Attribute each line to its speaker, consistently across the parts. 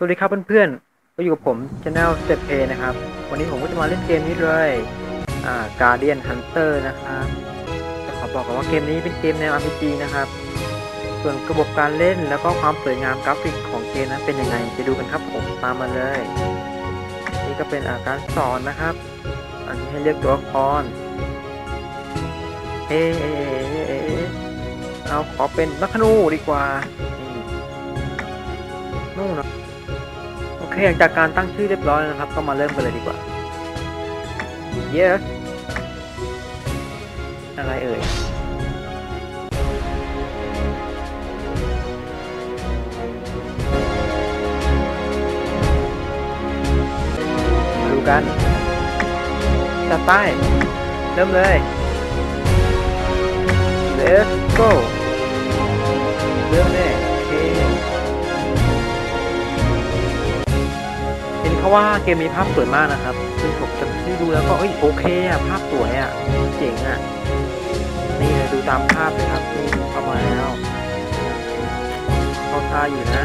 Speaker 1: สวัสดีครับเพื่อนๆก็อยู่กับผม Channel Step A นะครับ วันนี้ผมก็จะมาเล่นเกมนี้เลย อ่า Guardian Hunter นะครับจะขอบอกก่อนว่าเกมนี้เป็นเกมแนว RPG นะครับ ส่วนระบบการเล่นแล้วก็ความสวยงามกราฟิกของเกมนั้นเป็นยังไงไปดูกันครับผมตามมาเลย นี่ก็เป็นอาการสอนนะครับ อันนี้ให้เลือกตัวละครเอเอเอะเอเอาขอเป็นนักนูดีกว่านี่นู่นนะ โอเคหลังจากการตั้งชื่อเรียบร้อยนะครับ ก็มาเริ่มกันเลยดีกว่า yes อะไรเอ่ย มาดูกันจัดไปเริ่มเลย let's go เห็นเขาว่าเกมมีภาพสวยมากนะครับ คือผมจะที่ดูแล้วก็เอ้ยโอเคอะภาพสวยอะเจ๋งอะนี่เลยดูตามภาพเลยครับนี่เข้ามาแล้วเข้าท่าอยู่นะ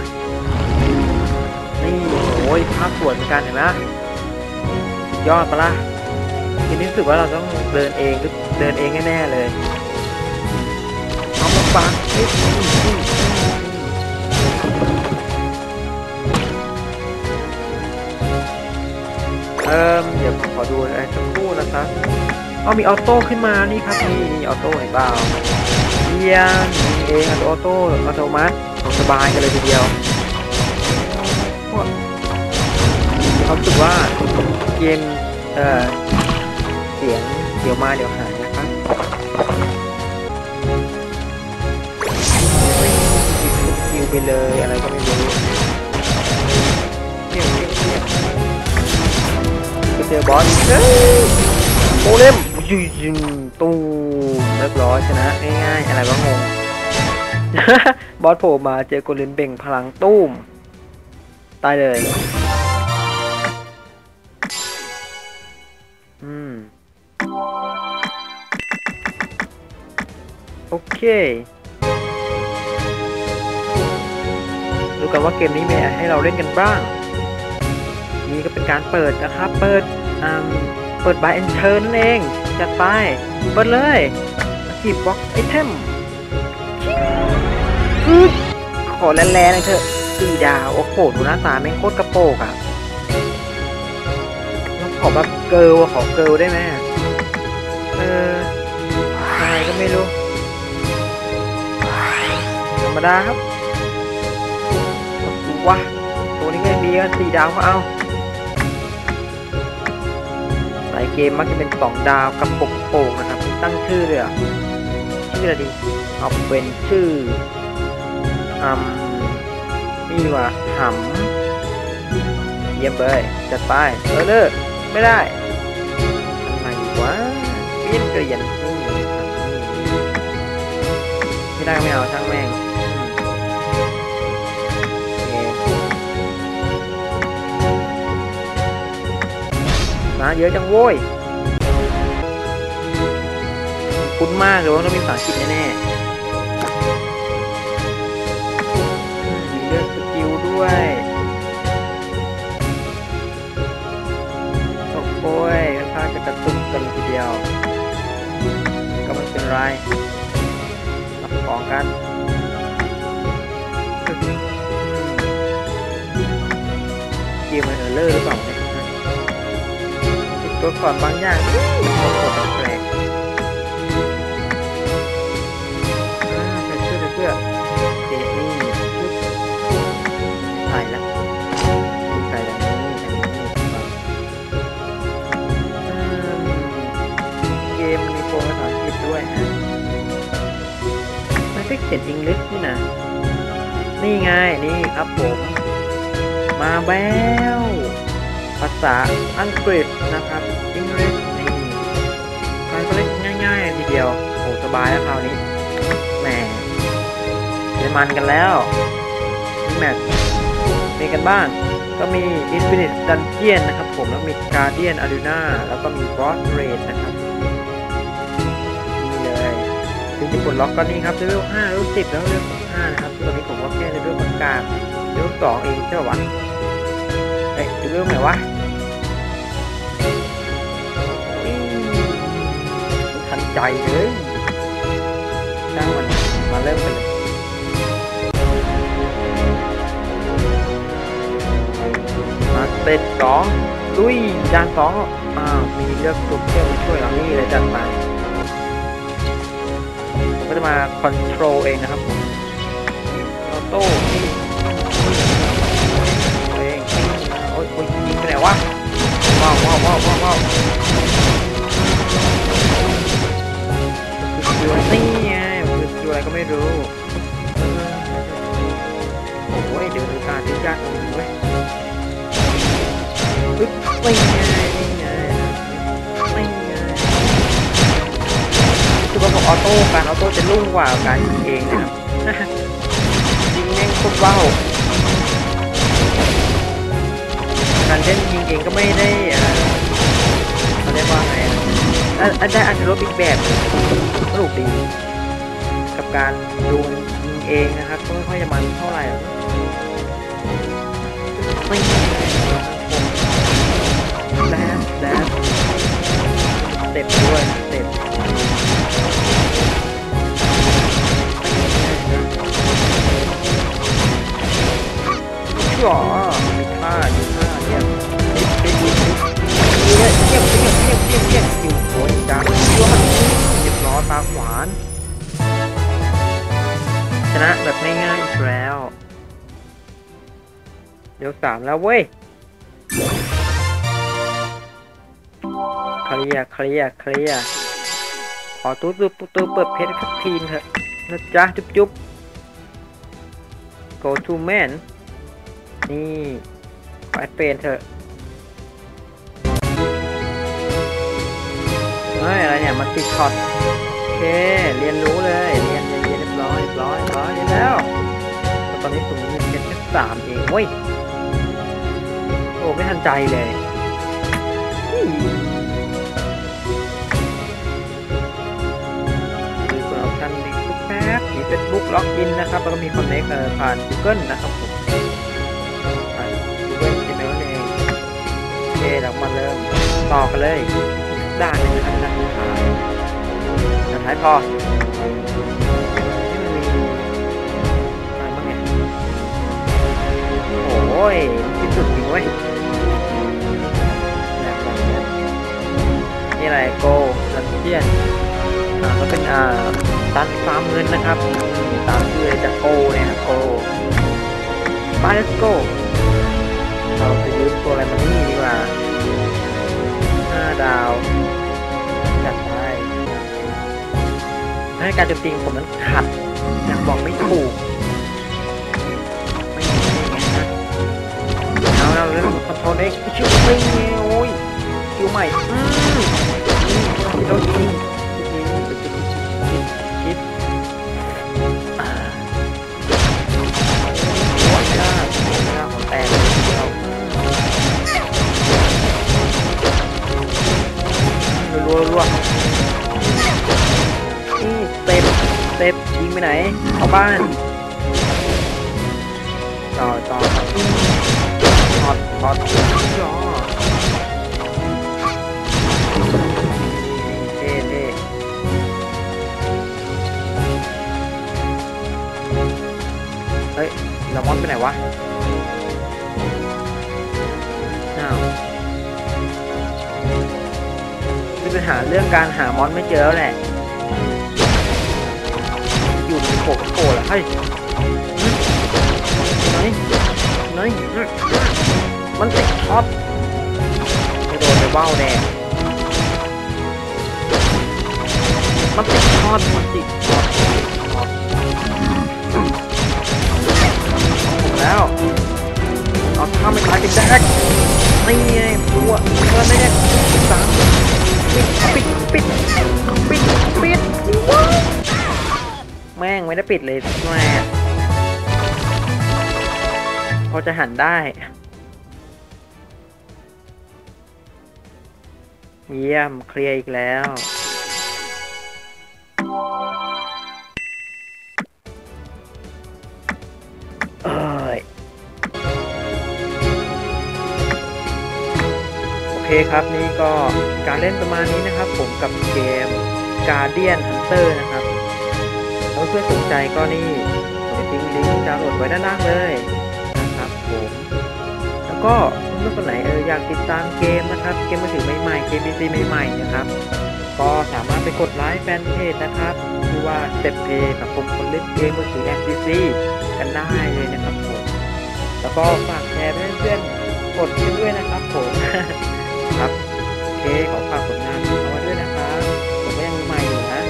Speaker 1: นี่โอ้ยภาพสวยเหมือนกันเห็นไหมยอดปะล่ะทีนี้รู้สึกว่าเราต้องเดินเองเดินเองแน่ๆเลยเอามาฟังเอิมเดี๋ยวผมขอดูอะไรสักครู่นะครับเอามีออโต้ขึ้นมานี่ครับนี่นี่ออโต้เห็นเปล่าเยี่ยมนี่เองออโต้อัตโนมัติสบายกันเลยทีเดียวเขาสึกว่าเกมเอ่อเสียงเดี๋ยวมาเดี๋ยวหายนะครับคิวไปเลยอะไรก็ไม่รู้ จอบอสเฮ้โมเลมยิงตูมเรียบร้อยชนะง่ายๆอะไรก็งงบอสโผล่มาเจอโกลินเบ่งพลังตุ้มตายเลยอืมโอเคดูกันว่าเกมนี้มีอะไรให้เราเล่นกันบ้าง นี่ก็เป็นการเปิดนะครับ เปิด เปิดบายเอนเชิญนั่นเอง จัดไป เปิดเลยกีบบล็อกไอเทมอืดขอแรงๆน่อยเถอะสี่ดาว โอ้โห ดูหน้าตาแม่งโคตรกระโปงอะต้องขอแบบเกิร์ลอะขอเกิร์ลได้ไหมเอออะไรก็ไม่รู้ธรรมดาครับดูวะตัวนี้ก็ยังดีกันสี่ดาวก็เอา หลายเกมมักจะเป็นสองดาวกับปกโป่งนะครับตั้งชื่อเลยอะชื่ออะไรดีเอาเป็นชื่ออืมนี่ว่าหำเยี่ยมเลยจัดไปเออเลอไม่ได้ทำไมวะเปลี่ยนเกลียนนี่ไม่ได้ไม่เอาช่างแม่ง เคนะเยอะจังโว้ย คุ้นมากเลยว่าต้องมีภาษาอังกฤษแน่ๆ ตัวก่อนบางอย่างแปลกใส่เสื้อใส่เสื้อโอเคนี่ชึบใส่ละใส่แบบนี้อันนี้ครับเกมมีโปรภาษาอังกฤษด้วยฮะไม่ได้เขียนอังกฤษนี่นะนี่ไง นี่ครับผม มาแล้ว ภาษาอังกฤษนะครับอังกฤษนี่ใครก็เล่นง่ายๆทีเดียวโอ้สบายแล้วคราวนี้แหมเดี๋ยวมันกันแล้วนี่แมทมีกันบ้าง ก็มี Infinite Dungeon นะครับผม แล้วมี Guardian Arena แล้วก็มี Boss Raid นะครับนี่เลยถึงจะปลดล็อกก็นี่ครับเลเวล5เลเวล10แล้วเลเวล15นะครับตอนนี้ผมก็แค่เลเวลประกาศเลเวล2เองใช่ป่ะวะ เอ้ยดูเรื่องไหนวะอืมทันใจเลยช่างมันมาเริ่มกันเลยมาเตจสองลุยจานสองอ้ามีเลือกตัวเครื่องมาช่วยเรานี่เลยจัดมาผมก็จะมาคอนโทรลเองนะครับออโต้ ไม่ไงไม่ไงไม่ไงคือระบบออโต้การออโต้จะรุ่งกว่าการยิงเองนะครับยิงแม่งโคตรว้าวการเล่นยิงเองก็ไม่ได้อ่าเขาเรียกว่าไงอะอะอะได้อันรถอีกแบบสนุกดีกับการดูยิงเองนะครับก็ไม่ค่อยจะมันเท่าไหร่หรอกไม่แด นแดนเต็ปด้วยเต็ปชั่วมีท่ามีท่าเยี่ยมเยี่ยมเยี่ยมเยี่ยมเยี่ยมเยี่ยมเยี่ยมเยี่ยมอยู่โอ้ยจ้าชั่วเรียบร้อตาหวาน ชนะแบบง่ายๆอีกแล้ว เดี๋ยวสามแล้วเว้ย เคลียร์เคลียร์เคลียร์ขอตู้ตู้ตู้เปิดเพจสักทีนเถอะนะจ๊ะจุ๊บจุ๊บ go to man นี่ขอแอดเป็นเถอะเฮ้ยอะไรเนี่ยมันติดช็อตโอเค เรียนรู้เลย เรียนเรียนเรียนเรียบร้อยเรียบร้อยเรียบร้อยแล้วแต่ตอนนี้สูงมีเพชรแค่สามเองเว้ยโอ้ไม่ทันใจเลย มี Facebook ล็อกอินนะครับ แล้วก็มี Connect เอ่อผ่าน Google นะครับผมผ่าน Google Gmail นั่นเองโอเคเรามาเริ่มต่อกันเลย ด้านหนึงนะครับด้านท้ายด้านท้ายพอที่มันมีอะไรบ้างเนี่ยโอ้ยที่สุดจริงเว้ยนี่อะไรโกลันเทียน ก็เป็นอ่าตันฟาร์มเงินนะครับ ตามชื่อเลยจากโกเนี่ยนะโกบาเลสโกเราจะยืมตัวอะไรมานี่ดีกว่าห้าดาวจัดไปให้การโจมตีของผมนั้นขัดยังบอกไม่ถูกไม่ใช่ไงนะเอาเราเล่นคอนโทรลเอ็กซ์ชิวไม่โอ้ยคิวใหม่อืมโดนยิงยิง รัวเต็มเต็มยิงไปไหน เข้าบ้าน ต่อต่อถอดถอดจ่อเท่เท่เฮ้ยลามอนไปไหนวะอ้าว ปัญหาเรื่องการหามอนไม่เจอแล้วแหละ อยู่ในโปกโปเหรอเฮ้ยไหนไหนมันติดท็อปไม่โดนไปเบ้าแน่มันติดทอดมันติดทอดทอดแล้วเอาข้าไม่ตายกันแดกนี่ไงตัวตัวไม่ได้สาม ปิดปิดปิดปิดปิดแม่งไม่ได้ปิดเลยแม่พอจะหันได้เยี่ยมเคลียร์อีกแล้ว คครับนี่ก็การเล่นประมาณนี้นะครับ ผมกับเกม Guardian Hunter นะครับแล้วเพื่อนสนใจก็นี่ผมจะทิ้งลิงก์ดาวน์โหลดไว้ด้านล่างเลยนะครับผมแล้วก็เพื่อนคนไหนเอออยากติดตามเกมนะครับ เกมมือถือใหม่ๆเกมพีซีใหม่ๆนะครับ ก็สามารถไปกดไลค์แฟนเพจนะครับชื่อว่า Step Play สังคมคนเล่นเกมมือถือ NPC กันได้เลยนะครับผมแล้วก็ฝากแชร์ให้เพื่อนๆกดกันด้วยนะครับผม ครับโอเคขอฝากผลงานเอาไว้ด้วยนะครับผมก็ยังมือใหม่อยู่นะ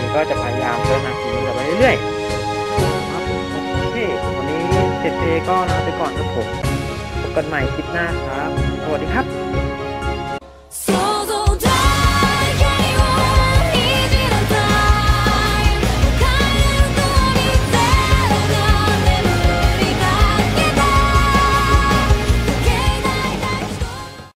Speaker 1: นี่ก็จะพยายามพัฒนาฝีมือต่อไปเรื่อยๆครับโอเควันนี้เจเจก็ลาไปก่อนครับผมพบกันใหม่คลิปหน้าครับ สวัสดีครับ